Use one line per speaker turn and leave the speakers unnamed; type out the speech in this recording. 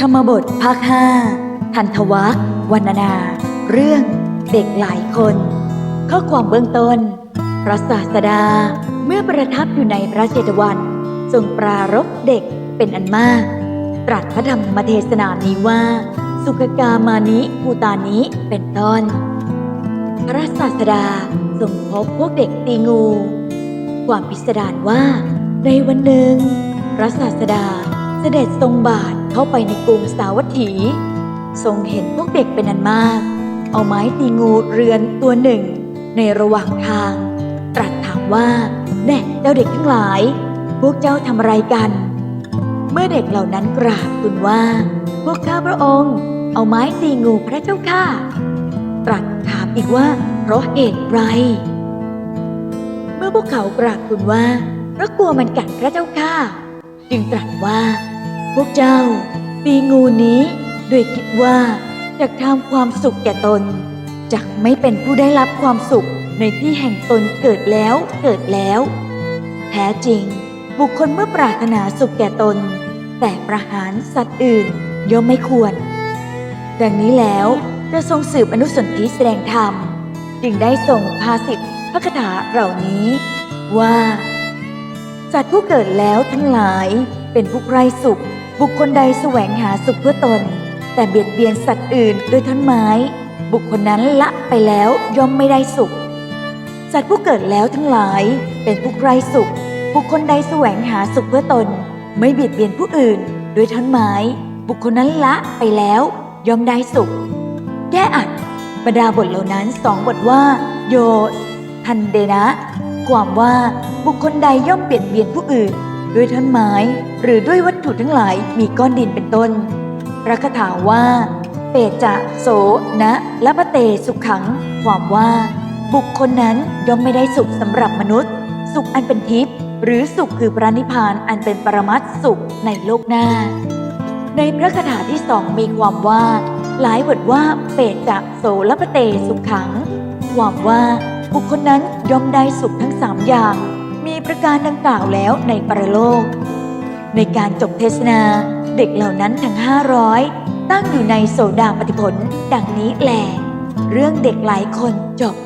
ธรรมบทภาคห้าทันทวักวรรณนา เรื่องเด็กหลายคน ข้อความเบื้องต้น พระศาสดาเมื่อประทับอยู่ในพระเจตวันทรงปรารภเด็กเป็นอันมาก ตรัสพระธรรมเทศนานี้ว่า สุขกามานิภูตานิเป็นต้น พระศาสดาทรงพบพวกเด็กตีงู ความพิสดารว่า ในวันหนึ่ง พระศาสดาเสด็จทรงบาท เข้าไปในกรุงสาวัตถี ทรงเห็นพวกเด็กเป็นอันมาก เอาไม้ตีงูเรือนตัวหนึ่ง ในระหว่างทาง ตรัสถามว่า แน่เจ้าเด็กทั้งหลาย พวกเจ้าทำอะไรกัน เมื่อเด็กเหล่านั้นกราบทูลว่า พวกข้าพระองค์ เอาไม้ตีงูพระเจ้าข้าตรัสถามอีกว่าเพราะเหตุไร เมื่อพวกเขากราบทูลว่าเพราะกลัวมันกัดพระเจ้าข้าจึงตรัสว่า พวกเจ้าตีงูนี้โดยคิดว่าจะทำความสุขแก่ตนจักไม่เป็นผู้ได้รับความสุขในที่แห่งตนเกิดแล้วเกิดแล้ว แท้จริง บุคคลเมื่อปรารถนาสุขแก่ตน แต่ประหารสัตว์อื่นย่อมไม่ควร ดังนี้แล้วจะทรงสืบอนุสนธิแสดงธรรม จึงได้ส่งภาษิตพระคาถาเหล่านี้ว่า สัตว์ผู้เกิดแล้วทั้งหลายเป็นผู้ใคร่สุข บุคคลใดแสวงหาสุขเพื่อตน แต่เบียดเบียนสัตว์อื่นโดยท่อนไม้ บุคคลนั้นละไปแล้วย่อมไม่ได้สุข สัตว์ผู้เกิดแล้วทั้งหลายเป็นผู้ใคร่สุข บุคคลใดแสวงหาสุขเพื่อตน ไม่เบียดเบียนผู้อื่นโดยท่อนไม้ บุคคลนั้นละไปแล้วย่อมได้สุข แก้อัดบรรดาบทเหล่านั้นสองบทว่า โยทันเดนะ ความว่าบุคคลใดย่อมเปลี่ยนเบียนผู้อื่น ด้วยท่อนไม้ หรือด้วยวัตถุทั้งหลายมีก้อนดินเป็นต้น พระคาถาว่า เปจะโสนะและปะเตสุขขัง ความว่า บุคคลนั้นย่อมไม่ได้สุขสำหรับมนุษย์ สุขอันเป็นทิพย์หรือสุขคือพระนิพพานอันเป็นปรมัตสุขในโลกหน้า ในพระคาถาที่สองมีความว่า หลายบทว่าเปจะโสและปะเตสุขขัง ความว่าบุคคลนั้นย่อมได้สุขทั้งสามอย่าง มีประการดังกล่าวแล้วในปรโลก ในการจบเทศนาเด็กเหล่านั้นทั้งห้าร้อยตั้งอยู่ในโสดาปฏิผล ดังนี้แหลเรื่องเด็กหลายคนจบ